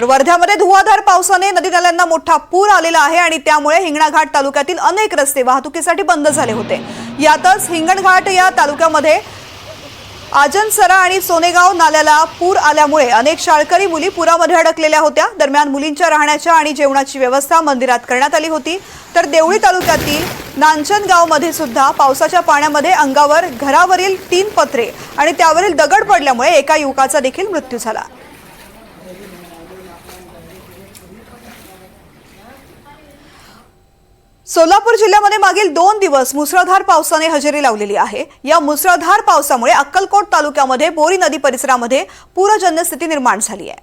तर वर्ध्यामध्ये धुवाधार पावसाने नदी नाल्यांना मोठा पूर आलेला आहे आणि त्यामुळे हिंगणाघाट तालुक्यातील अनेक रस्ते वाहतुकीसाठी बंद झाले होते. यातच हिंगणघाट या तालुक्यामध्ये आजनसरा आणि सोनेगाव नाल्याला पूर आल्यामुळे अनेक शाळकरी मुली पुरामध्ये अडकलेल्या होत्या. दरम्यान मुलींच्या राहण्याच्या आणि जेवणाची व्यवस्था मंदिरात करण्यात आली होती. तर देवळी तालुक्यातील नांचनगावमध्ये सुद्धा पावसाच्या पाण्यामध्ये अंगावर घरावरील तीन पत्रे आणि त्यावरील दगड पडल्यामुळे एका युवकाचा देखील मृत्यू झाला. सोलापूर जिल्ह्यामध्ये मागील दोन दिवस मुसळधार पावसाने हजेरी लावलेली आहे. या मुसळधार पावसामुळे अक्कलकोट तालुक्यामध्ये बोरी नदी परिसरामध्ये पूरजन्य स्थिती निर्माण झाली आहे.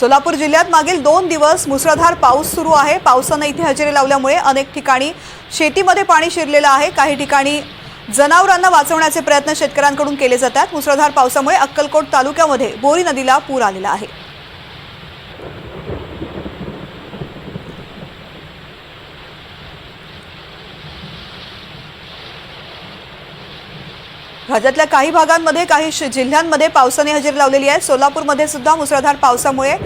सोलापूर जिल्ह्यात मागील दोन दिवस मुसळधार पाऊस सुरू आहे. पावसानं इथे हजेरी लावल्यामुळे अनेक ठिकाणी शेतीमध्ये पाणी शिरलेलं आहे. काही ठिकाणी जनावरांना वाचवण्याचे प्रयत्न शेतकऱ्यांकडून केले जातात. मुसळधार पावसामुळे अक्कलकोट तालुक्यामध्ये बोरी नदीला पूर आलेला आहे. राज्यातल्या काही भागांमध्ये काही जिल्ह्यांमध्ये पावसाने हजेरी लावलेली आहे. सोलापूरमध्ये सुद्धा मुसळधार पावसामुळे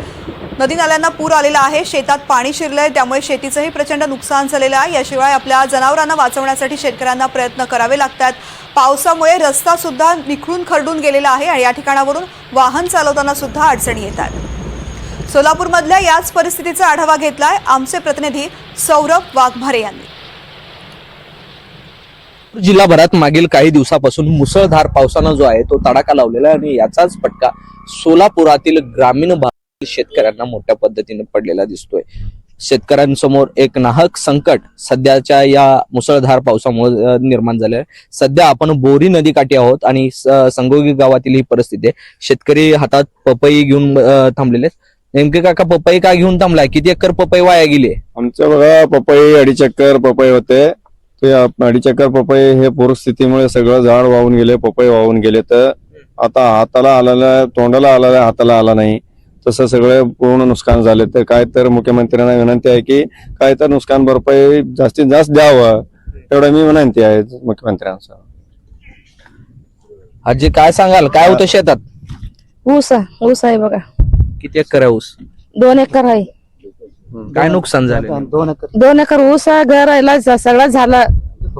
नदी नाल्यांना पूर आलेला आहे. शेतात पाणी शिरलंय त्यामुळे शेतीचंही प्रचंड नुकसान झालेलं आहे. याशिवाय आपल्या जनावरांना वाचवण्यासाठी शेतकऱ्यांना प्रयत्न करावे लागतात पावसामुळे रस्ता सुद्धा निखळून खरडून गेलेला आहे आणि या ठिकाणावरून वाहन चालवताना सुद्धा अडचणी येतात सोलापूरमधल्या याच परिस्थितीचा आढावा घेतलाय आमचे प्रतिनिधी सौरभ वाघमारे यांनी. जिल्हाभरात मागील काही दिवसापासून मुसळधार पावसानं जो आहे तो तडाखा लावलेला आहे आणि याचाच फटका सोलापुरातील ग्रामीण भागातील शेतकऱ्यांना मोठ्या पद्धतीने पडलेला दिसतोय. शेतकऱ्यांसमोर एक नाहक संकट सध्याच्या या मुसळधार पावसामुळे निर्माण झाले आहे सध्या आपण बोरी नदीकाठी आहोत आणि संगोगी गावातील ही परिस्थिती आहे. शेतकरी हातात पपई घेऊन थांबलेले नेमके काका पपई का घेऊन थांबलाय? किती एकर पपई वाया गेली आहे? आमचं बघा पपई अडीच एकर पपई होते. ते आप- अडीच एकर पपई हे पूरस्थितीमुळे सगळं झाड वाहून गेले पपई वाहून गेले तर आता हाताला आलेला तोंडाला आलेला हाताला आला नाही. तसं सगळं पूर्ण नुकसान झाले. तर काय तर मुख्यमंत्र्यांना विनंती आहे की काय तर नुकसान भरपाई जास्तीत जास्त द्यावं. एवढं मी विनंती आहे मुख्यमंत्र्यांचा आजी काय सांगाल? काय होतं शेतात? ऊस आहे ऊस आहे बघा. किती एकर आहे ऊस? दोन एकर आहे. काय नुकसान झालं दोन एकर ऊस आहे घर आहे ज- सगळं झालं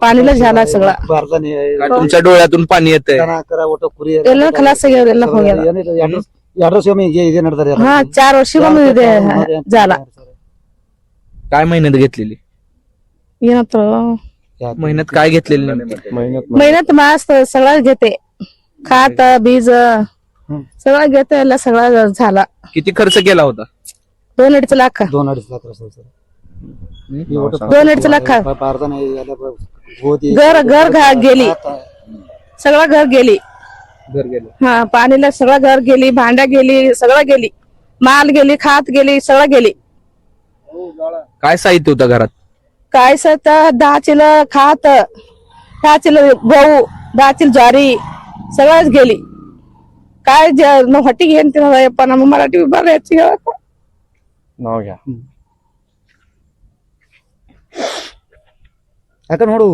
पाणीला झाला सगळा काय तुमच्या डोळ्यातून पाणी येतंय ಎಲ್ಲ ಕಲಾಸ ಎಲ್ಲ ಹೋಗ್ಯದ ಹಾ ಚಾರ್ ವರ್ಷ ಇದೆ ಜಾಲ काय मेहनत घेतलेली ಏನತ್ರ मेहनत काय घेतलेली नेमकी? महिन्यात मेहनत मस्त सगळं घेते खात बीज सगळं घेते ಎಲ್ಲ सगळं झाला किती खर्च केला होता दोन अडीच लाख. दोन अडीच लाख असेल सर. दोन अडीच लाख. घर घर गेली. सगळं घर गेली. घर गेली. हा पाणीला सगळं घर गेली भांड्या गेली सगळं गेली. माल गेली खात गेली सगळं गेली. काय साहित्य होत घरात? काय सत दहा चिल खात दहा चिल गहू दहा चिल ज्वारी सगळंच गेली. काय जे- न हटी घेईन ते पण मराठी उभारायची नाव घ्या ಯಾಕ ನೋಡು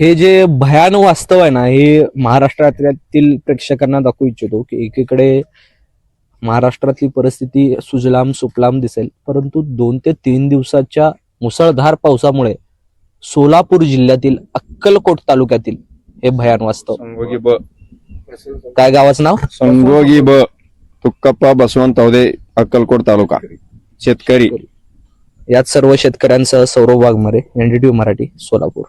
हे जे भयान वास्तव आहे ना हे महाराष्ट्रातील प्रेक्षकांना दाखवू इच्छितो की एकीकडे महाराष्ट्रातली परिस्थिती सुजलाम सुफलाम दिसेल परंतु दोन ते तीन दिवसाच्या मुसळधार पावसामुळे सोलापूर जिल्ह्यातील अक्कलकोट तालुक्यातील हे भयान वास्तव संगोगी ब काय गावाचं नाव? संगोगी ब तुक्कप्पा बसवंत तवदे अक्कलकोट तालुका. शेतकरी. यात सर्व शेतकऱ्यांसह सौरभ वाघमारे एनडीटीव्ही मराठी सोलापूर.